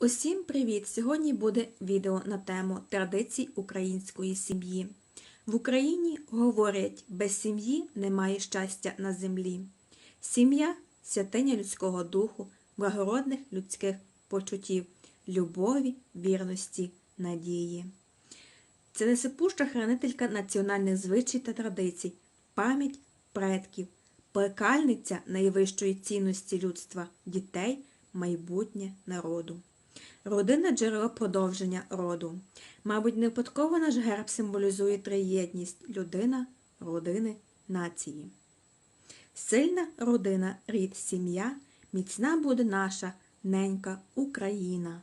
Усім привіт! Сьогодні буде відео на тему традицій української сім'ї. В Україні говорять, без сім'ї немає щастя на землі. Сім'я святиня людського духу, благородних людських почуттів, любові, вірності, надії. Це несипуща хранителька національних звичай та традицій, пам'ять предків, плекальниця найвищої цінності людства, дітей, майбутнє народу. Родина джерело продовження роду. Мабуть, не наш герб символізує триєдність людина, родини, нації. Сильна родина, рід, сім'я, міцна буде наша ненька Україна.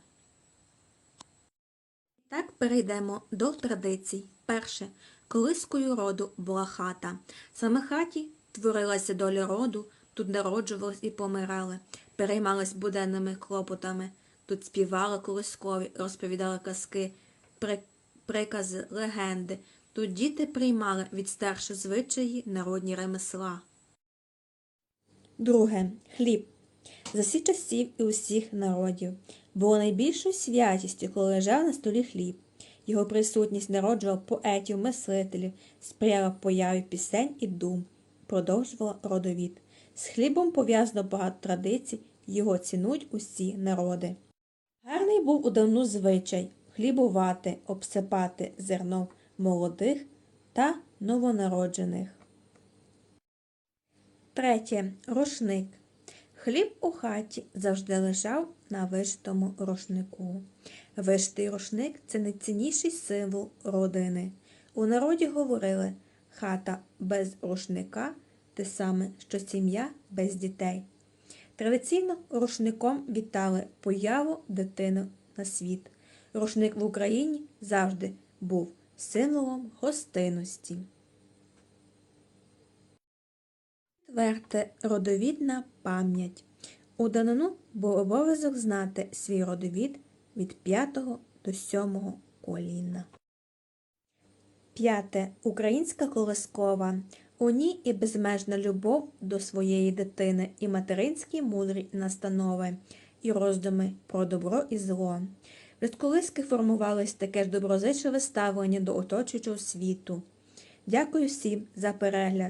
Так перейдемо до традицій. Перше. Колискою роду була хата. Саме хаті творилася доля роду, тут народжувались і помирали, переймались буденними клопотами. Тут співали колискові, розповідали казки, прикази, легенди. Тут діти приймали від старших звичаї народні ремесла. Друге. Хліб. За всіх часів і усіх народів було найбільшою святістю, коли лежав на столі хліб. Його присутність народжувала поетів, мислителів, сприяла появі пісень і дум, продовжувала родовід. З хлібом пов'язано багато традицій, його цінують усі народи. Був у давну звичай хлібувати, обсипати зерном молодих та новонароджених. Третє. Рушник. Хліб у хаті завжди лежав на вишитому рушнику. Вишитий рушник це найцінніший символ родини. У народі говорили хата без рушника те саме, що сім'я без дітей. Традиційно рушником вітали появу дитини на світ. Рушник в Україні завжди був символом гостинності. Четверте. Родовідна пам'ять. У данину був обов'язок знати свій родовід від п'ятого до сьомого коліна. П'яте. Українська колискова. У ній і безмежна любов до своєї дитини, і материнські мудрі настанови, і роздуми про добро і зло. Від колиски формувалось таке ж доброзичливе ставлення до оточуючого світу. Дякую всім за перегляд.